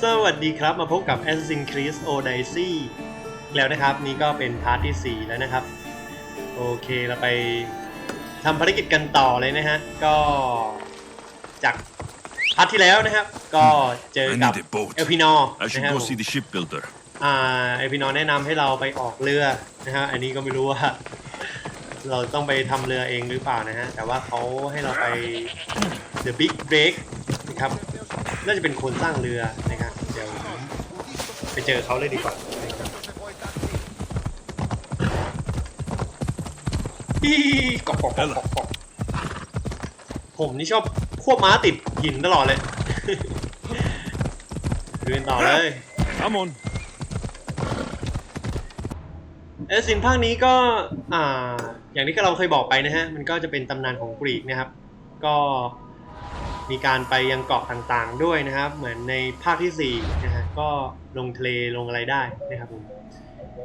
สวัสดีครับ มาพบกับ Assassin's Creed Odyssey แล้วนะครับ นี่ก็เป็นพาร์ทที่ 4 แล้วนะครับ โอเคเราไปทำภารกิจกันต่อเลยนะฮะ ก็จากพาร์ทที่แล้วนะครับ ก็เจอ I กับ need a boat. เอลพินอ I นะ should ฮะ go see the shipbuilder. อ่าเอลพินอแนะนำให้เราไปออกเรือนะฮะอันนี้ก็ไม่รู้ว่าเราต้องไปทำเรือเองหรือเปล่านะฮะ แต่ว่าเขาให้เราไป The Big Break นะครับ น่าจะเป็นคนสร้างเรือนะครับเดี๋ยวไปเจอเขาเลยดีกว่าอีกอกกอกกอกผมนี่ชอบควบม้าติดหินตลอดเลยเรียนต่อเลย Come on. เอสินภาคนี้ก็อ่าอย่างที่เราเคยบอกไปนะฮะ มันก็จะเป็นตำนานของกรีกนะครับ ก็ มีการไปยังเกาะต่างๆด้วยนะครับ เหมือนในภาคที่4นะฮะก็ลงทะเลลงอะไรได้นะครับผม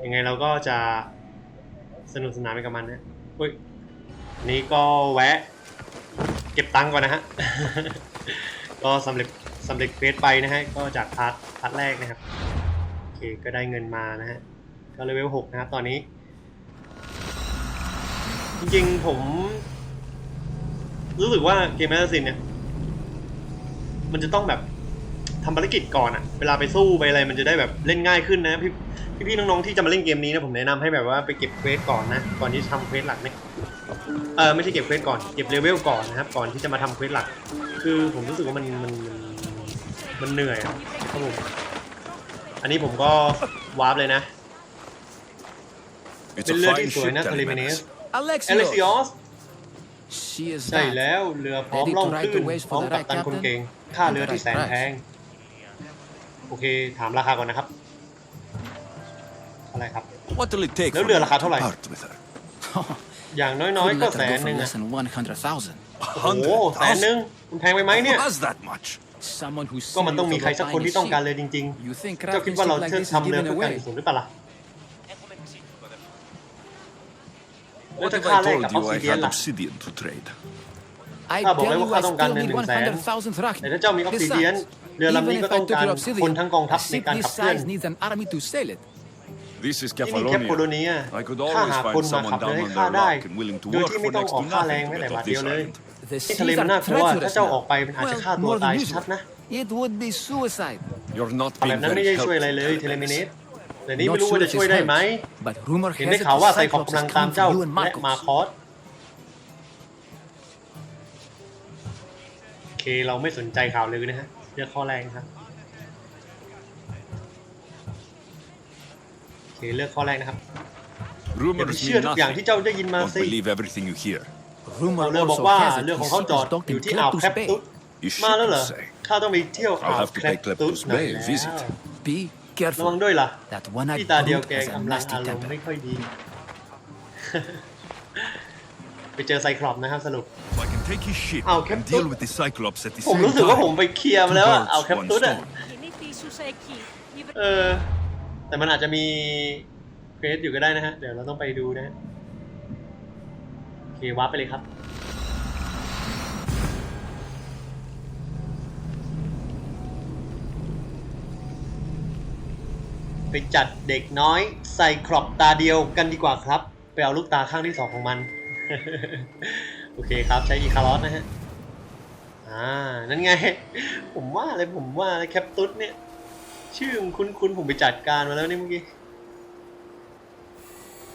ยังไงเราก็จะสนุกสนานไปกับมันนะอุ้ยนี่ก็แวะ เก็บตังค์ก่อนนะฮะก็สำเร็จสำเร็จเควสไปนะฮะก็จากพาร์ทพาร์ทแรกนะครับโอเคก็ได้เงินมานะฮะก็เลเวลหกนะครับตอนนี้ จริงๆผม รู้สึกว่าเกมแมสซินเนี่ย มันจะต้องแบบทำภารกิจก่อนอะเวลาไปสู้ไปอะไรมันจะได้แบบเล่นง่ายขึ้นนะพี่พี่ๆน้องๆที่จะมาเล่นเกมนี้นะผมแนะนำให้แบบว่าไปเก็บเควสก่อนนะก่อนที่จะทำเควสหลักเนี่ยเออไม่ใช่เก็บเควสก่อนเก็บเลเวลก่อนนะครับก่อนที่จะมาทำเควสหลัก คือผมรู้สึกว่ามันมันมันมันเหนื่อยอะครับผมอันนี้ผมก็วาร์ปเลยนะ It's เป็ a นเรือ fine ที่สวย ship, นะทะเลเมเนส Telemenes. เอลิซิอ Alexios, อส she is ใช่ that. แล้วเรือพร้อม Ready to ล่อง ride คลื่น the waves พร้อม for the กับ right ตันคน captain? เก่ง ค่าเรือ And the ที่ right แสน price. แพง โอเค ถามราคาก่อนนะครับ อะไรครับ What will it take Nếu for đưa me là khá to thôi này. part with her? อย่างน้อย Couldn't ๆก็ let แส her น go ห for นึ่งอะ less than 100,000. โอ้โห แสนหนึ่งมันแพงไปไหมเนี่ย Who has that much? Someone who ก็มันต้องมีใครสักคนที่ต้องการ serious เรือจริง about buying a ship. You think ๆเจ้าคิดว่า crafting เรา ship like เชิญ this is ทำเรือ given เพื่อการ away? กุศลหรือเปล่าล่ะแล้ว What จะ if ค่า I แรกกับ told ออก you ซิ I เดียน had ล่ะ obsidian to trade? I Ah, บอก tell เลย you, ว่าข้า I ต้องการ still เงิน need หนึ่งแสน100,000 drachma. แต่ถ้าเจ้ามีออกซิเดียน Besides, เรือลำ even นี้ if ก็ I ต้อง took การ your คน obsidian, ทั้งกองทัพ a ใน ship การ this ขับเคลื่อน size needs an army to sail it. This is ที่นี่แคปโปโล Kefalonia. เนีย I could ข้า always หา find คนมา someone ขับเรือ down ให้ on ข้า their ได้ luck and willing to โดย work ที่ for ไม่ต้อง next ออ to กค่าแรง nothing แม้ to แต่ get บา off ทเดียว this เลย island. The ที่ทะเล seas มันน่า are กลัวถ้า treacherous เจ้าออก now. ไปมันอาจจะ Well, ฆ่าตัว more ตาย than ชัด usual. ๆนะ It would be suicide. You're not แบ being บนั้นไม่ very ได้ช่วยอะไรเลย helpful, เทเลเมเนส Telemenes. แต่นี่ไม่ Not รู้ว่า sure จะ it ช่วย is ได้ไหม helped, but rumor เห็น has ได้ it ข่าว the ว่าไซคอป Cyclops กำลัง has ตาม come เจ้า for you and และ Marcos. มาคอส เคเราไม่สนใจข่าวลือนะฮะเลือกข้อแรกนะครับโอเคเลือกข้อแรกนะครับอย่าไป Rumors เชื่อ mean ทุกอย่างที่ nothing. เจ้าได้ยินมา Don't สิ believe everything you hear. Rumor เรือบอก also ว่า has it เรือของ his เขา ship จอด is docked อยู่ in ที่อ่าวแคป Kleptus ตุส Bay. You มาแล้วเหรอ should say. ข้าต้องไปเที่ยวอ่าว I'll have to แค pay ปตุส Kleptus หน่อย Bay a แล้ว visit. Be ระวัง careful. ด้วยล่ะ That one-eyed ที่ตาเดียว brute แก has a กำลัง nasty อารมณ์ temper. ไม่ค่อยดี ไปเจอไซคลอปนะครับสรุป I can Take his ship I'll and ผมรู้สึกว่าผมไปเคลียร์มาแล้วอะเอาแคปตูดอะ เออ แต่มันอาจจะมีเควสอยู่ก็ได้นะฮะ เดี๋ยวเราต้องไปดูนะฮะโอเควาร์ปไปเลยครับ ไปจัดเด็กน้อยใส่ครอบตาเดียวกันดีกว่าครับ ไปเอาลูกตาข้างที่สองของมัน โอเคครับใช้อีคาร์ลอสนะฮะ อ่า นั่นไง ผมว่าเลยผมว่าเลยแคปตุสเนี่ย ชื่อมันคุ้นๆผมไปจัดการมาแล้วนี่เมื่อกี้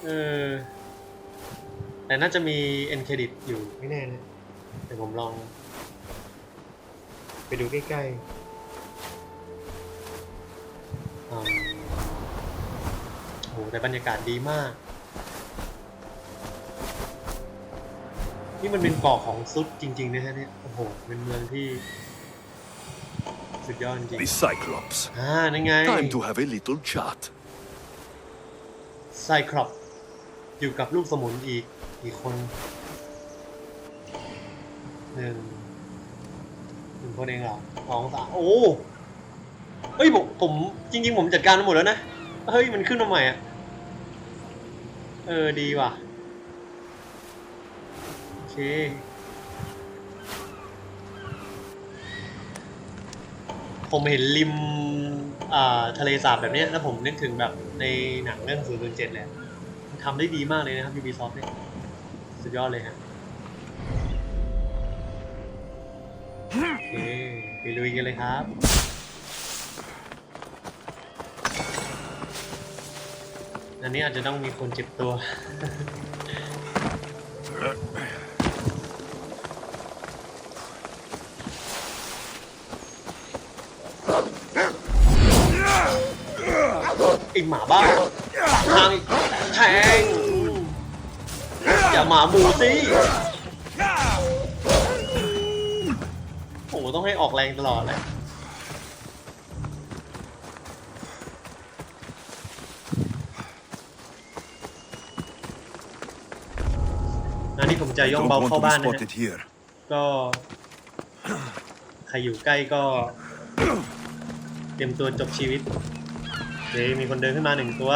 เออ แต่น่าจะมีเอ็นเครดิตอยู่ไม่แน่นะเดี๋ยวผมลอง ไปดูใกล้ๆโอืมโหแต่บรรยากาศดีมาก นี่มันเป็นเกาะของซุดจริงๆนะฮะเนี่ย โอ้โห เป็นเมืองที่ สุดยอดจริง The Cyclops. อ่านั่นไง Time to have a little chat. ไซครอปอยู่กับลูกสมุนอีกอีกคนหนึ่งหนึ่งคนเองเหรอสองสามโอ้เฮ้ยผมผมจริง ๆ ผมจัดการมาหมดแล้วนะ เฮ้ย มันขึ้นมาใหม่อะ เออ ดีว่ะโอ เค ผมเห็นริมอ่าทะเลสาบแบบเนี้ยแล้วผมนึกถึงแบบในหนังเรื่อง007เลยมันทำได้ดีมากเลยนะครับ Ubisoft เนี่ย สุดยอดเลยฮะโอเคไปลุยกันเลยครับ อันนี้อาจจะต้องมีคนเจ็บตัว หมาบ้าทางแทงอย่าหมาหมูสิโอ้โหต้องให้ออกแรงตลอดเลยอันนี้ผมจะ I ย่อง don't เบา want เข้า to be บ้านนะฮะ spotted here. ก็ใครอยู่ใกล้ก็ เตรียมตัวจบชีวิต เฮ้ยมีคนเดินขึ้นมาหนึ่งตัว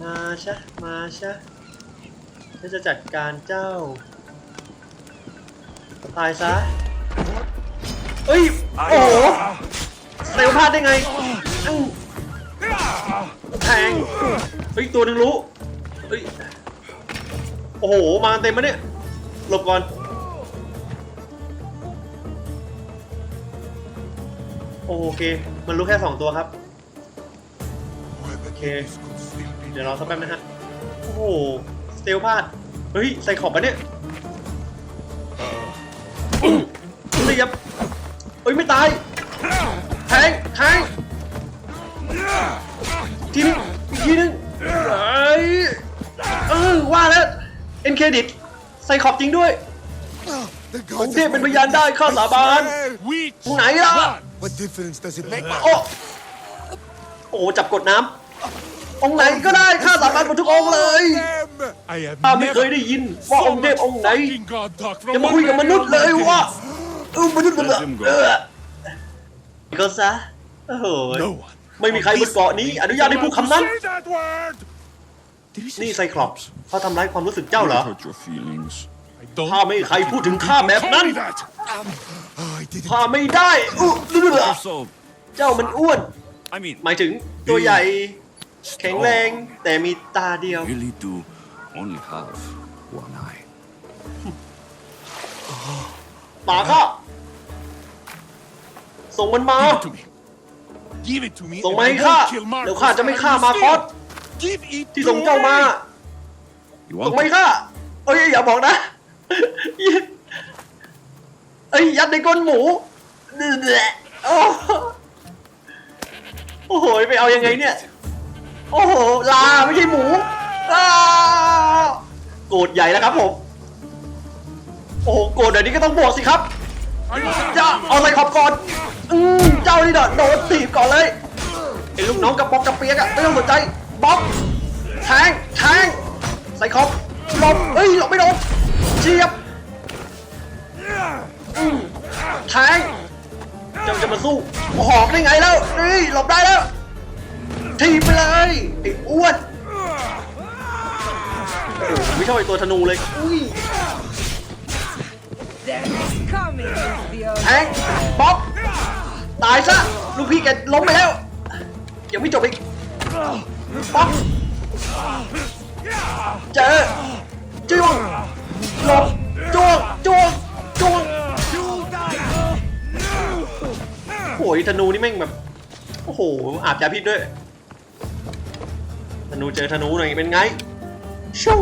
มาชะ มาชะฉันจะจัดการเจ้า ตายซะ เอ้ย โอ้โหเร็วพลาดได้ไงแทงเฮ้ย ตัวหนึงรู้เฮ้ย โอ้โห มาเต็มมะเนี่ย หลบก่อนโอเค มันรู้แค่สองตัวครับ โอเค เดี๋ยวรอสักแป๊บนะฮะ โอ้โห สเตลพลาด เฮ้ย ใส่ขอบปะเนี่ยเรียบเฮ้ย ไม่ตาย แทง แทง ทีนึงอีกทีนึงเอ้ยเออว่าแล้ว เอ็นเครดิต ใส่ขอบจริงด้วยองค์เทพเป็นพยานได้ข้าสาบาน Which ตรงไหนล่ะ What difference does it make? โอ้โอ้จับกดน้ำองค์ไหนก็ได้ข้าสาบานหมดทุกองค์เลย I have ข้าไม่เคยได้ยินว่าองค์เทพองค์ไหน fucking god talk from จะมาคุยกับมนุษย์เลยว่าเออมนุษย์มันเออก็ซะโอ้โห No one. ไม่มีใครบนเกาะนี้ อนุญาตให้พูดคำนั้น Say that word. นี่ไซคลอปส์เขาทำร้ายความรู้สึกเจ้าเหรอ hurt your feelings. I don't. ข้าไม่มีใครพูดถึงข้าแบบนั้น Call me that. Oh, I didn't. ข้าไม่ได้อุ๊ย So, เจ้ามันอ้วน I mean, หมายถึงตัวใหญ่ แข็งแรง แต่มีตาเดียว really do only have one eye. หมาข้าส่งมันมา Give it to me. Give it to me. ส่ง and มา I ให้ข้า won't kill Marcus เดี๋ยวข้าจะไม่ฆ่า while มา you คอส steal. Give it ที่ to ส่งเจ้ามา me. You ส่ง want มาให้ it? ข้าเอ้ยอย่าบอกนะ เอ้ยยัดในก้นหมูโอ้โอ้โหไปเอายังไงเนี่ย โอ้โหลาไม่ใช่หมูโกรธใหญ่แล้วครับผม โอ้โหโกรธเดี๋ยวนี้ก็ต้องบวกสิครับจะเอาอะไรขอบก่อนอืมเจ้านี่เด้อโดนถีบก่อนเลยไอ้ลูกน้องกระปอกกระเปียกอะไม่ต้องสนใจบล็อกแทงแทงใส่ขอบหลบเฮ้ยหลบไม่โดนเฉียบ อืมแทงเจ้าจะมาสู้หอกได้ไงแล้วนี่หลบได้แล้วทีบไปเลยไอ้อ้วนโอ้โหไม่ชอบไอ้ตัวธนูเลยอุ้ย Coming is the แทงป๊อกตายซะลูกพี่แกล้มไปแล้วยังไม่จบอีกป๊อกเจอจ้วงหลบจ้วงจ้วงจ้วง โอ้ยธนูนี่แม่งแบบ โอ้โห อาบยาพิษด้วย ธนูเจอธนูหน่อยเป็นไงชู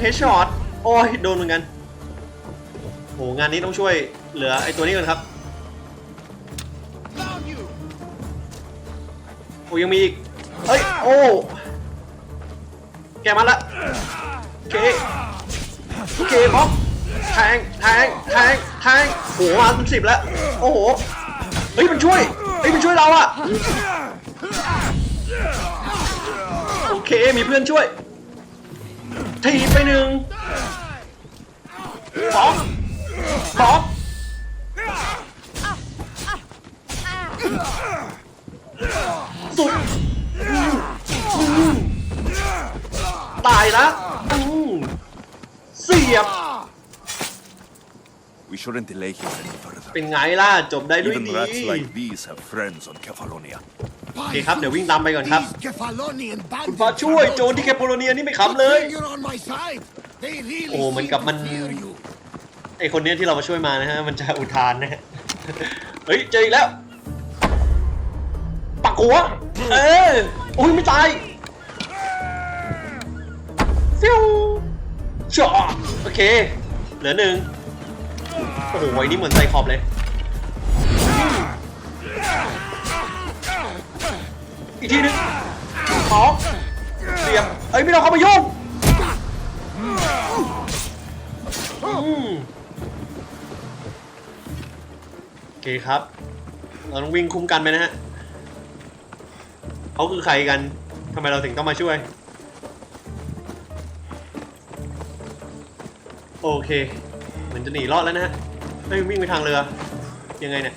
เฮดช็อต โอ้ยโดนเหมือนกันโหงานนี้ต้องช่วยเหลือไอ้ตัวนี้ก่อนครับ โอ้ยังมีอีก เฮ้ย โอ้ แกมันละ โอเค โอเคบล็อก แทงแทงแทงแทงโหมาเป็นสิบแล้ว โอ้โห เฮ้ยมันช่วย เฮ้ยมันช่วยเราอะโอเคมีเพื่อนช่วย ทีบไปหนึ่งบล็อกบล็อกสุดตายนะเสียบ We shouldn't delay him any further. เป็นไงล่ะ จบได้ด้วย Even ดี rats like these have friends on Kefalonia. โอเคครับ เดี๋ยววิ่งตามไปก่อนครับ These Kefalonian คุณ bandits ฟ้าช่วย are โจรที่แค not โปโลเนียนี่ไม่ขำ good. เลย Good thing You're on my side. They really โอ้เหมือนกับ seem มัน to fear you. ไอคนเนี้ยที่เรามาช่วยมานะฮะ มันจะอุทานนะฮะ เฮ้ย เจออีกแล้ว ปักหัว เอออุ้ย ไม่ตายฟิวช็อตโอเค เหลือหนึ่ง โอ้โหไอ้นี่เหมือนไซคอบเลย อีกทีนึงสองเสียบเอ้ยไม่ต้องเข้ามายุ่งโอเคครับ เราต้องวิ่งคุ้มกันไปนะฮะเขาคือใครกันทำไมเราถึงต้องมาช่วย โอเค เหมือนจะหนีรอดแล้วนะฮะเฮ้ยวิ่งไปทางเรือ ยังไงเนี่ย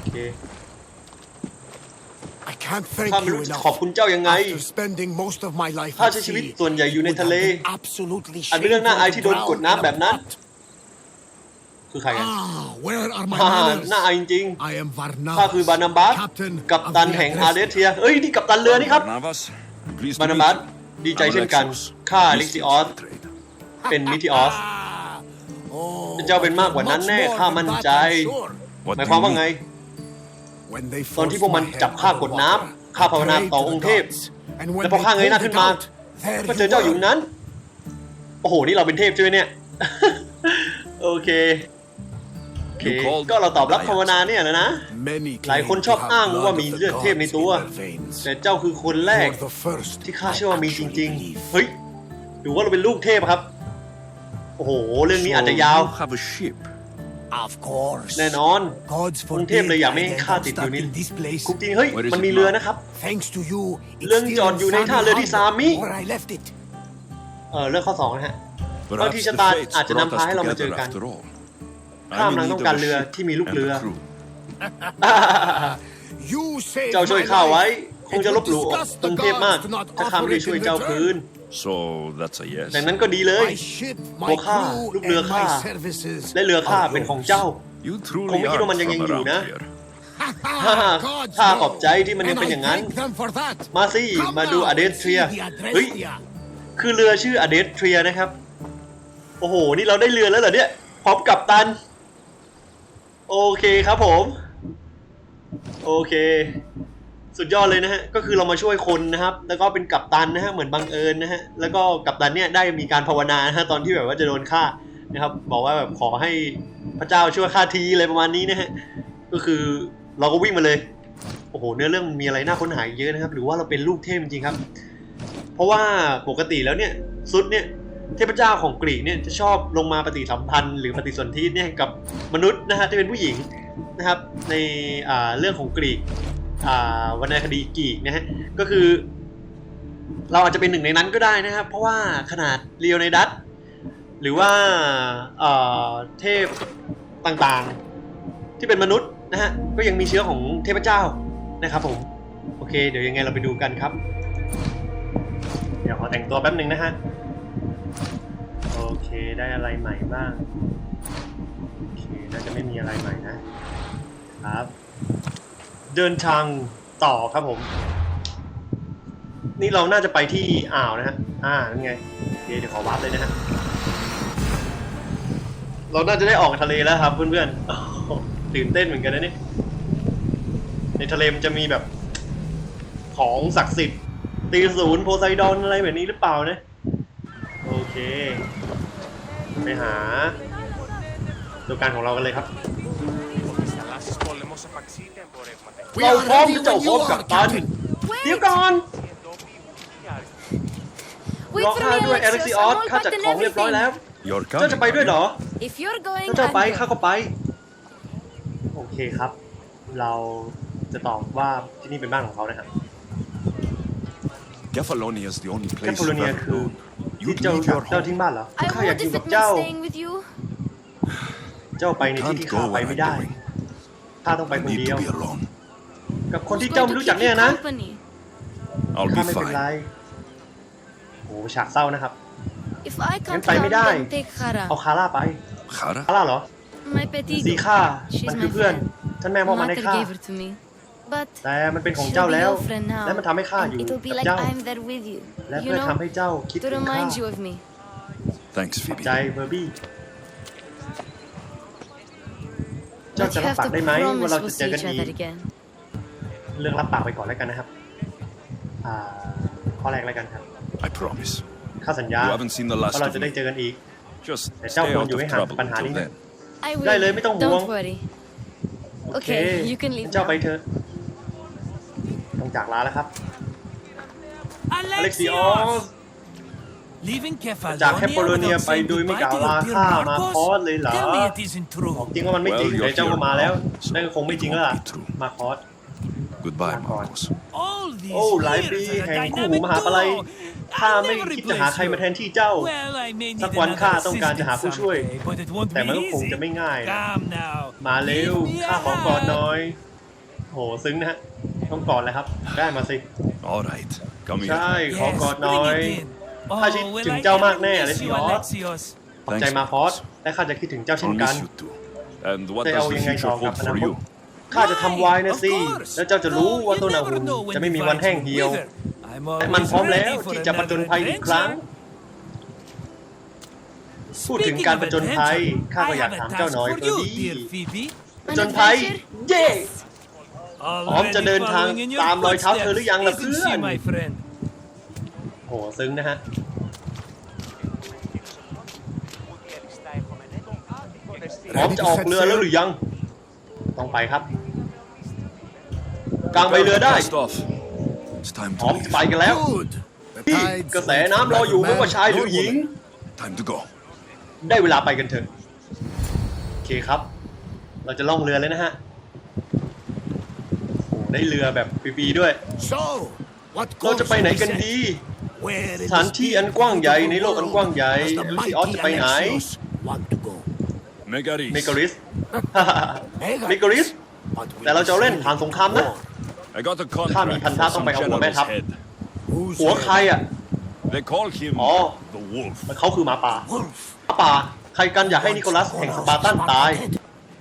โอเค I can't thank ข้าไม่ you รู้จะ enough. ขอบคุณเจ้ายังไง After spending most of my life ข้า at ใช้ชีวิต sea, ส่วนใหญ่อยู่ใน it would ทะเล have been absolutely อันเป็นเรื่องน่า shameful อาย to ที่โดน drown กด in น้ำ a แบบนั้น pot. คือใครกัน Ah, where are my ฮ่า manners? น่าอายจริง I am ๆ Varnavas, ข้าคือบานาบัส captain กัป of ตัน the แห่งอาเด Adrestia. เทีย เอ้ย นี่กัปตันเรือนี่ครับ Barnabas, pleased บา to นา meet บัส you. ดีใจ I'm เช่นกัน Alexios, ข้าลิซิออส Mystics trade. เป็นมิทิออส Ah, oh, เจ้าเป็นมากกว่านั้น much แน่ more ข้า than มั่น that, ใจ I'm sure. What หมาย do ความ you ว่าไง mean? When they ตอนที่ forced พวกมัน my head จับข้ากด under น้ำ water, ข้าภาวนา I prayed ต่อ to อง the ค์เทพ gods, and when แล้วพอ they ข้าเงยหน้า pulled ขึ้น it มา out, there ก็ you เจอเจ้าอยู่ were. นั้น โอ้โห นี่เราเป็นเทพใช่ไหมเนี่ย โอเคโอเค You called ก็เราตอบรับภาวนาเนี่ยนะนะ Many หลาย claim คนช to อบ have อ้าง blood ว่า of มี the เลือดเทพใน gods ตัว in their veins. แต่เจ้าคือคนแรก You're the first ที่ข้า I เชื่อว่ามีจ actually ริง believe. ๆเฮ้ยหรือว่าเราเป็นลูกเทพครับ โอ้โห เรื่องนี้ So อาจจะยาว you have a ship. Of course. แน่นอน Gods กรุงเทพ forbid เลยอยากไม่ I ให้ end ข้า up ติดอยู่ stuck ใน in this place. คุกจริง เฮ้ย Where is มัน it มีเรือ now? นะครับ Thanks to you, it's เรื่อง still จอด in อยู่ในท่าเรือที่ Sami ซามิ Harbor, where I left it. เออเรื่องข้อสองนะฮะ Perhaps Bagi the siya ta- fates ah, brought tinampa us hello, together majukan. after all. Kam I'm in lang need tong of a kalua, ship ti mi luk and a lua. crew. You saved เจ้าช่วย my ข้าไว้ life. คงจะลบหลู่ตรงเทพมากถ้าข้าไม่ได้ช่วยเจ้าคืน So that's a yes. ดังนั้นก็ดีเลย My ship, my ตัวข้า crew, ลูกเรือ and ข้า my services และเรือข้า are เป็นของ yours. เจ้า You คง truly ไม่คิด are ว่ามันยัง from ยังอยู่ around นะ here. Gods ข้า know. ขอบใจที่มันยัง And เป็น I อย่างนั้น thank them for that. มาสิ Come มาดู now อเด and สเทรี see ย the เฮ้ย Adrestia. คือเรือชื่ออเดสเทรียนะครับ โอ้โห นี่เราได้เรือแล้วเหรอเนี่ยพร้อมกับตัน โอเคครับผม โอเค สุดยอดเลยนะฮะ ก็คือเรามาช่วยคนนะครับ แล้วก็เป็นกัปตันนะฮะ เหมือนบังเอิญนะฮะ แล้วก็กัปตันเนี่ยได้มีการภาวนานะฮะตอนที่แบบว่าจะโดนฆ่านะครับ บอกว่าแบบขอให้พระเจ้าช่วยฆ่าทีอะไรประมาณนี้นะฮะ ก็คือเราก็วิ่งมาเลย โอ้โห เนื้อเรื่องมีอะไรน่าค้นหาอีกเยอะนะครับ หรือว่าเราเป็นลูกเทพจริงครับ เพราะว่าปกติแล้วเนี่ยซุดเนี่ยเทพเจ้าของกรีกเนี่ยจะชอบลงมาปฏิสัมพันธ์หรือปฏิสนธิเนี่ยกับมนุษย์นะฮะที่เป็นผู้หญิงนะครับในเรื่องของกรีก วรรณคดีกีกนะฮะก็คือ เราอาจจะเป็นหนึ่งในนั้นก็ได้นะครับ เพราะว่าขนาดเรียวในดัตหรือว่าเทพต่างๆ ที่เป็นมนุษย์นะฮะก็ยังมีเชื้อของเทพเจ้านะครับผมโอเค เดี๋ยวยังไงเราไปดูกันครับ เดี๋ยวขอแต่งตัวแป๊บหนึ่งนะฮะโอเคได้อะไรใหม่บ้างโอเคน่าจะไม่มีอะไรใหม่นะครับ เดินทางต่อครับผม นี่เราน่าจะไปที่อ่าวนะฮะ อ่านั่นไงโอเคเดี๋ยวขอวัดเลยนะฮะ เราน่าจะได้ออกทะเลแล้วครับเพื่อนๆตื่นเต้นเหมือนกันนะนี่ ในทะเลมันจะมีแบบ ของศักดิ์สิทธิ์ตีศูนย์โพไซดอนอะไรแบบนี้หรือเปล่านะ โอเค ไปหาตัวการของเรากันเลยครับ เรา are พร้อม ready จะเจ้า when พร้อ you มกับ are, ตัน Captain. เดี๋ยวก่อน Wait รอ for ข้า me, ด้วยเอริ Alexios. ซิออ I'm ส all ข้า packed จัด and ของเรียบร้อยแล้ว everything. You're เจ้า coming. จะไปด้วยเหรอ If you're going, ถ้าเจ้า I'll ไป go. ข้าก็ไป โอเคครับ เราจะตอบว่าที่นี่เป็นบ้านของเขานะครับ Kefalonia is the only แค place ปโล you've เนีย ever คือ known. ที่ You'd เจ้า leave your เจ้าทิ้ง home. บ้านเหรอ I ข้าอยาก would อยู่ if กับ it เจ้า meant staying with you. เจ้าไปในที่ Can't ที่ข้า go ไป where ไม่ I'm ได้ going. ข้าต้องไป I คน need เดียว to be alone. กับคน Who's ที่เจ้า going ไม่ to รู้จัก keep เนี่ย you นะ company? I'll ข้า be ไม่เป็นไร fine. โอ้ฉากเศร้านะครับ If I can't phải come, mới đai. then take Hara. เอาคาร่าไป Hara? คาร่าเหรอ My pet สี eagle. ข้า She's มัน my คือเพื่อน friend. ท่านแม่มอบมันให้ Mater ข้า gave her to me. But แต่มันเป็นของ she'll เจ้า be แล้ว your friend now. และมันทำให้ข้าอยู่ And it'll be กับ like เจ้า I'm there with you. และ You เพื่อทำให้ know, เจ้าคิด to ถึงข้า remind you of me. Thanks, ขอบ Phoebe. ใจเบอร์บี้ เจ้า But จะ you รับ have ปาก to ได้ไหมว่า promise เรา we'll จะเจอ see กัน each อี other ก again. เรื่องรับปากไปก่อนแล้วกันนะครับอ่าข้อแรกแล้วกันครับ I promise. ข้าสัญญา You haven't seen the last ว่าเรา of จะได้ me. เจอกันอีก Just แต่ stay เจ้าควร out อยู่ of ให้ห่าง trouble ปัญหา until นี้นะ then. I ได้ will. เลยไม่ต้องห่วง Don't worry. โอเค Okay, you can leave เจ้าไป now. เถอะต้องจากลาแล้วครับ อเล็กซิออส Leaving Kefalonia จากแคปโปโลเนีย without ไป saying โดยไม่ goodbye กล่าว to ลา your dear ข้ามา Marcos? คอสเลยเหรอ Tell me it isn't บ true. อกจริงว่ามันไม่จริง Well, you're แต่เจ้าก็มาแล้ว here now, so นั่นก็คงไม่จริงแล้วล่ะ it won't be true. มาคอส Goodbye, Marcos. Marcos. All these โอ้หลายปี years as a แห่งคู่หู dynamic มหาปลัย duo. ข้า I'll ไม่ never คิดจะหา replace ใครมาแท you. นที่เจ้า Well, I may need สักวัน another ข้าต้องการจะหา assistant ผู้ช่วย someday, but it won't แต่มัน be ก็คง easy. จะไม่ง่ายนะ Come now. มาเร็ว Give me a ข้าขอกอด hand. หน่อย โหซึ้งนะฮะต้องกอดเลยครับ ได้มาสิ All right. Come ใช่ here. ขอกอด Yes, หน่อย bring it in. ข้าคิด Oh, well, ถึง I เจ้ามาก can แน่ miss เลยสิ you, ออส Alexios. ขอบใจ Thanks, มาคอส Marcos. และข้าจะคิดถึงเจ้าเช่น I'll กัน miss you too. And what แต่ does เอา the ยังไง future ต่อกับ hold อนา for คต you? ข้าจะทำไวน์นะ Of สิ course. แล้วเจ้าจะรู้ Though ว่า you ต้นอา never หุ่น know when จะไม่มี the วัน vines แห้ง will เหี่ยว wither. I'm แต่มัน always พร้อมแล้ว ready for ที่จะผจญ another ภัยอีกครั้ง adventure. พูดถึง Speaking การ of ผจญภัย adventure, ข้าก็ I อยาก have a ถามเจ้า task น้อย for เฟอ you, ร์บี้ dear Phoebe. ผจญภัย เย้ Already พร้อมจะเดินทาง following in your ตามรอยเท้าเธอหรือยังล่ะ footsteps, เพื่อน isn't she, my friend? โหซึ้งนะฮะพร้อม Ready จะ to ออก set เรือแล้ว sail? หรือยัง ต้องไปครับ กลางใบเรือได้ Cast off. It's time พร้อ to มจะ leave. ไปกันแล้ว Good. The พี่ tides กระแส won't น้ำรอ let อยู่ a ไม่ว่า man ชายหรือ nor หญิง woman. Time to go. ได้เวลาไปกันเถอะ โอเคครับ เราจะล่องเรือเลยนะฮะโอ้ได้เรือแบบปีๆด้วย So, what เราจะ course ไปไหน shall we กัน set? ดี Where in สถาน this ที่ deep อันกว้างใหญ่ beautiful ในโลกอันกว้างใหญ่ world does the ลูซิออส mighty จะไปไหน Alexios want to go? Megaris. เมกริส Megaris. เมกริส But we แต่เราจะเล่น surely ผ่านสงครามนะ war. I got a ข้ามี contract พันธะ for ต้อง some ไปเอาหัวแม่ general's ทัพ head. Who's หัวใครอะ They call him Oh. the Wolf. เขาคือหมาป่า Wolf. หมาป่าใครกันอยากให้นิโคลัสแห่งสปาร์ตันตาย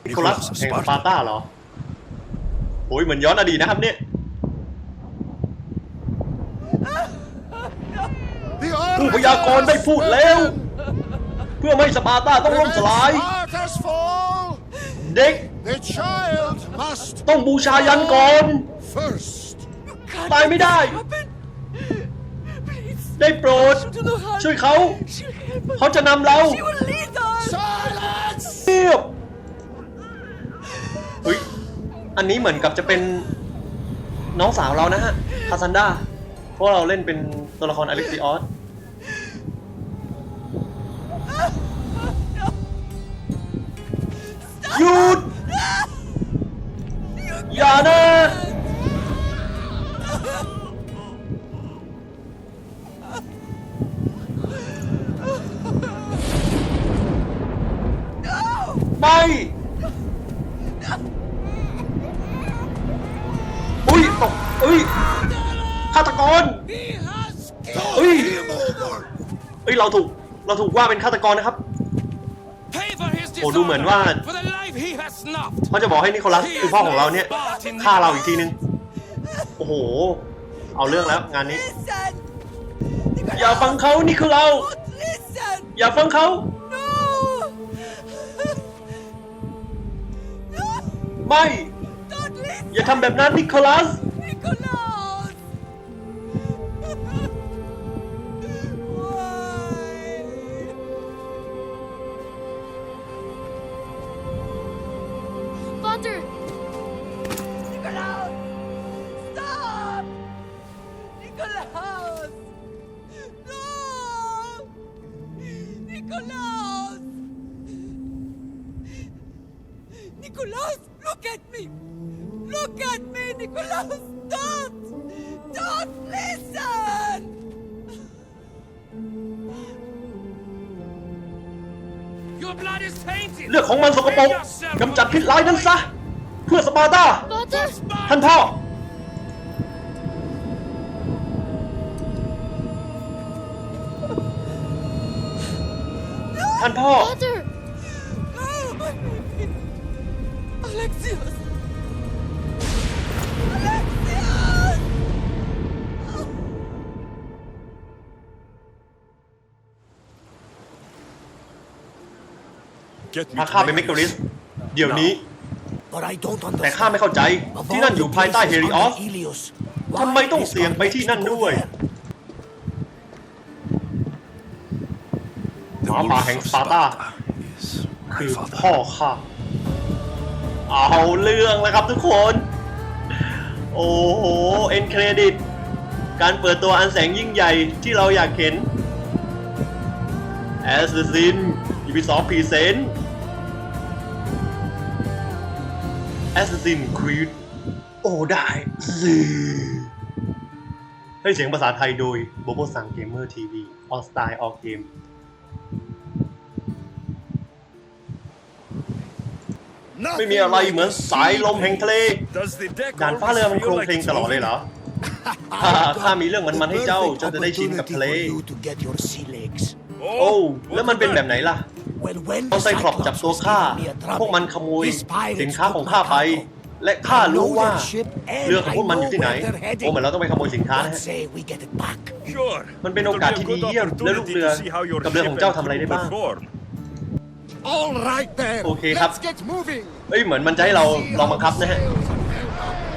นิโคลัสแห่งสปาร์ตาเหรอโอ้ยเหมือนย้อนอดีตนะครับเนี่ย The ผู้พยากรณ์ได้พูดแล้ว เพื่อไม่ให้สปาร์ตาต้องล่มสลาย Sparta's fall. เด็ก The child must ต้องบูชายันก่อน first. ตายไม่ได้ ได้โปรด ช่วยเขา เขาจะนำเรา Silence! เงียบเฮ้ย อันนี้เหมือนกับจะเป็นน้องสาวเรานะฮะคาซันดาเพราะเราเล่นเป็นตัวละครอเล็กซิออส ถูกว่าเป็นฆาตกรนะครับ Pay for his โอ้ดูเหมือนว่า for the life he has snuffed. เขาจะบอกให้นิโคลัสคือพ่อของเราเนี่ยฆ่าเราอีกทีนึง โอ้โห เอาเรื่องแล้วงานนี้ Listen! อย่าฟังเขานี่คือเรา Listen! อย่าฟังเขา No! ไม่ Don't listen! อย่าทำแบบนั้นนิโคลัส ท่านพ่อพระาข้าเป็นเมการิส เดี๋ยวนี้แต่ข้าไม่เข้าใจ ที่นั่นอยู่ภายใต้เฮริออส ทำไมต้องเสี่ยงไปที่นั่นด้วยาป่า wolf แห่ง of สปาร์ตา Is คือ my father. พ่อข้าเอาเรื่องแล้วครับทุกคน โอ้โห เอ็นเครดิต การเปิดตัวอันแสงยิ่งใหญ่ที่เราอยากเห็น Assassin Ubisoft Present Assassin Creed โอ้ได้สิให้เสียงภาษาไทยโดย Bobo Sang Gamer TV On Style All Game ไม่ มีอะไรเหมือนสายลมแห่งทะเล Does the deck ด่านฟ้าเรือมัน always โครง feel เพลง like ตลอดเลยเหรอ I ถ้า got ข้ามีเรื่องมันมันๆให้เจ้า the เจ้าจะได้ชินกับ opportunity ทะเล for you to get your sea legs. โอ้แล้วมันเป็นแบบไหนล่ะ Well, when ตอน the ไซคลอป Cyclops จับตัว was ข้า giving me a trouble, พวกมันขโมย his pirates สินค้าของ took ข้า my ไป cargo. และข้ารู้ว่า I know their ship and เรือของพวกมันอยู่ที่ไหน I know where they're heading. โอ้เหมือนเราต้องไปขโมยสินค้านะ What ฮะ say we get it back? Sure. มันเป็นโอกาสที่ดีเยี่ยมและลูกเรือกับเรือของเจ้าทำอะไรได้บ้าง All right then. Okay, Hap. Let's get moving. เอ้ยเหมือนมันจะให้เราลองบังคับนะฮะ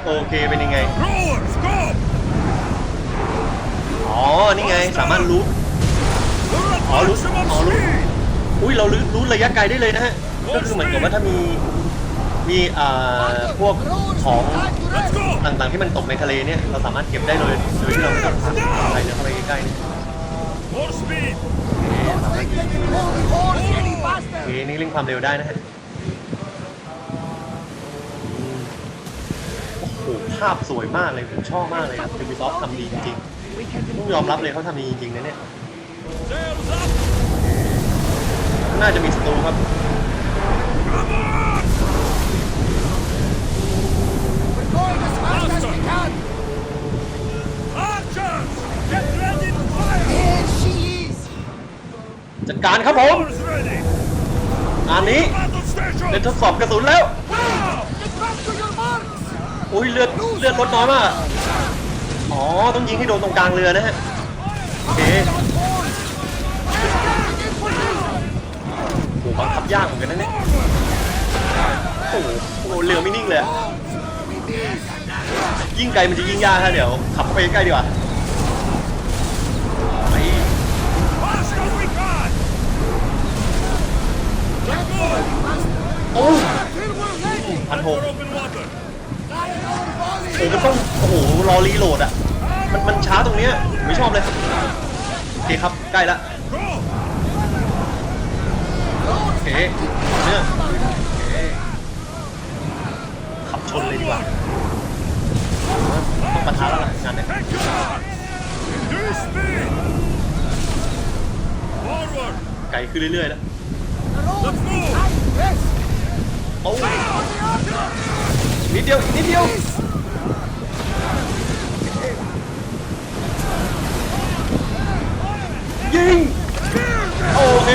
โอเคเป็นยังไง Rowers, go! อ๋อ นี่ไงสามารถรู้อ๋อรู้ Maximum อ๋อรู้ speed! อุ้ยเรารู้รู้ระยะไกลได้เลยนะฮะ ก็คือเหมือนกับว่าถ้ามี มีอ่าพวกของ Let's go! ต่างๆที่มันตกในทะเลเนี่ย เราสามารถเก็บได้เลยโดยที่เราไม่ต้องพาใครเดินเข้าไปใกล้ๆเนี่ย More speed! โอเคนี่เร่งความเร็วได้นะฮะโอ้โหภาพสวยมากเลยผมชอบมากเลยครับ Ubisoft ทำดีจริงๆต้องยอมรับเลยเขาทำดีจริงๆนะเนี่ยน่าจะมีสตูครับ การครับผม Oars ready! งานนี้เป็นทดสอบกระสุนแล้ว อุ้ยเลือดเลือดลดน้อยมาก อ๋อ ต้องยิงให้โดนตรงกลางเรือนะฮะ โอเคโอ้โหบังคับยากเหมือนกันนะเนี่ยโอ้โหเรือไม่นิ่งเลย ยิ่งไกลมันจะยิ่งยากฮะเดี๋ยวขับเข้าไปใกล้ดีกว่า โอ้พันหกโอ้มันต้องโอ้โหรอรีโหลดอะ มันมันช้าตรงเนี้ยไม่ชอบเลยโอเคครับใกล้ละโอเคเนี่ยโอขับชนเลยดีกว่าต้องปะทะแล้วล่ะงานเนี้ยไกลขึ้นเรื่อยๆแล้ว โอ้ยนิดเดียวอีกนิดเดียวยิงโอเค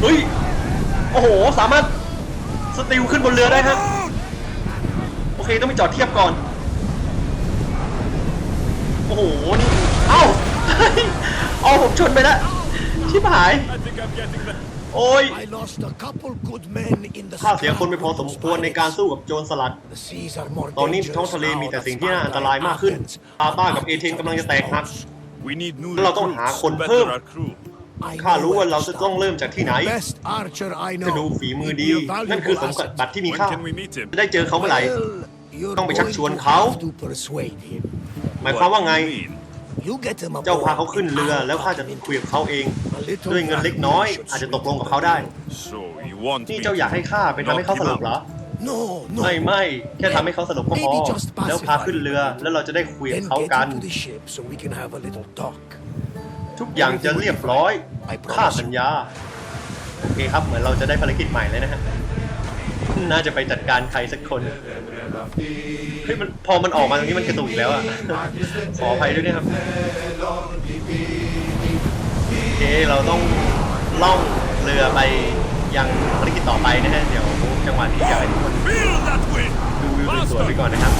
เฮ้ยโอ้โหสามารถสติลขึ้นบนเรือได้ฮะโอเคต้องไปจอดเทียบก่อนโอ้โหนี่เอ้าเอาผมชนไปแล้วชิบหาย I think I'm getting the... โอ้ย I lost a couple good men in the ข้าเสียคนไปพอสมควรในการสู้กับโจรสลัด The seas are more ตอนนี้ dangerous ท้องทะเลมีแต่ now สิ่ง that ที่น่าอันต Sparta รายมากขึ้น Athens ปาต้ากับเอเธนกำลังจะแตกหัก We need new เราต้องหา recruits คน to เพิ่ม better our crew. I ข้า know รู้ว่า where เรา to จะ start. ต้องเริ่มจากที่ไหน The best archer I ธนู know ฝีมือ would ดี be a นั่นคือ valuable สมบั asset. ติที่มี When ค่า can we meet him? จะได้เจอเขาเมื่อไหร่ Well, you're ต้องไปชัก going ชวน to เขา have to persuade him. หมายความว่าไง What do you mean? You get him เจ้า aboard พาเขาขึ้นเรือ and I'll แล้วข้าจะ talk him คุย into กับเขาเอง A little ด้วยเงินเล็กน้อย should อาจจะ sweeten ตกลงกับเขาได้ So you want นี่ me เจ้าอยากให้ to... ข้าไปทำให้เขาสลบเหรอ No, no. ไม่ไม่แค่ทำให้เขาสลบก็พอ Maybe just pacify แล้วพาขึ้นเรือแล้วเราจะได้คุยกับ Then เขากัน get into the ship so we can have a little talk. ทุกอย่างจะเรียบร้อยข้าสัญญา โอเคครับ เหมือนเราจะได้ภารกิจใหม่เลยนะฮะ น่าจะไปจัดการใครสักคนเฮ้ยมันพอมันออกมาตรงนี้มันกระตุกอีกแล้วอะขออภัยด้วยนะครับโอเคเราต้องล่องเรือไปยังภารกิจต่อไปนะฮะเดี๋ยวจังหวะนี้อยากให้ทุกคนดูวิวสวยๆไปก่อนนะครับ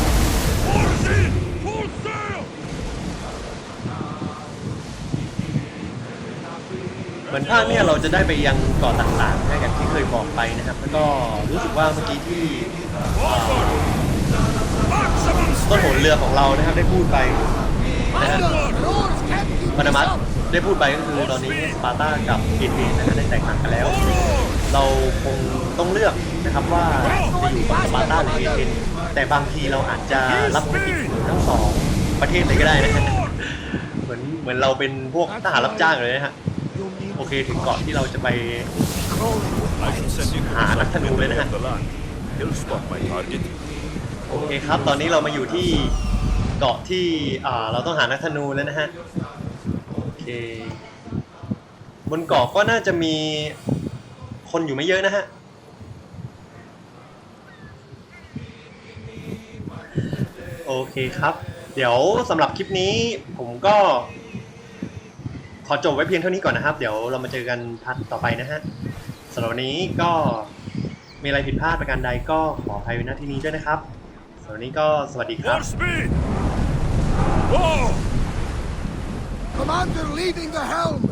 เหมือนภาคเนี่ยเราจะได้ไปยังเกาะต่างๆนะอย่างที่เคยบอกไปนะครับ แล้วก็รู้สึกว่าเมื่อกี้ที่ Forward! Maximum ต้นโหน speed! เรือของเรานะครับได้พูดไปนะฮะ Lords can't keep ปานามัส this up. ได้พูดไปก็คือตอนนี้สปาร์ตากับเอเธนนะฮะได้แตกต่างกันแล้ว เราคงต้องเลือกนะครับว่าจะอยู่กับสปาร์ตาหรือเอเธนแต่บางทีเราอาจจะรับภารกิจทั้งสองประเทศเลยก็ได้นะฮะเหมือนเหมือนเราเป็นพวกทหารรับจ้างเลยนะฮะ You need โอเคถึงเกาะที่เราจะไป crawling with I can send you Ah, to nakatanu the na na. of the land. He'll spot my target. โอเคครับตอนนี้เรามาอยู่ที่เกาะที่อ่าเราต้องหานักธนูแล้วนะฮะโอเคบนเกาะก็น่าจะมีคนอยู่ไม่เยอะนะฮะโอเคครับ เดี๋ยวสำหรับคลิปนี้ผมก็ ขอจบไว้เพียงเท่านี้ก่อนนะครับ เดี๋ยวเรามาเจอกันพัดต่อไปนะฮะสำหรับวันนี้ก็มีอะไรผิดพลาดประการใดก็ขออภัยไว้ณที่นี้ด้วยนะครับสำหรับวันนี้ก็สวัสดีครับ Commander leading the helm.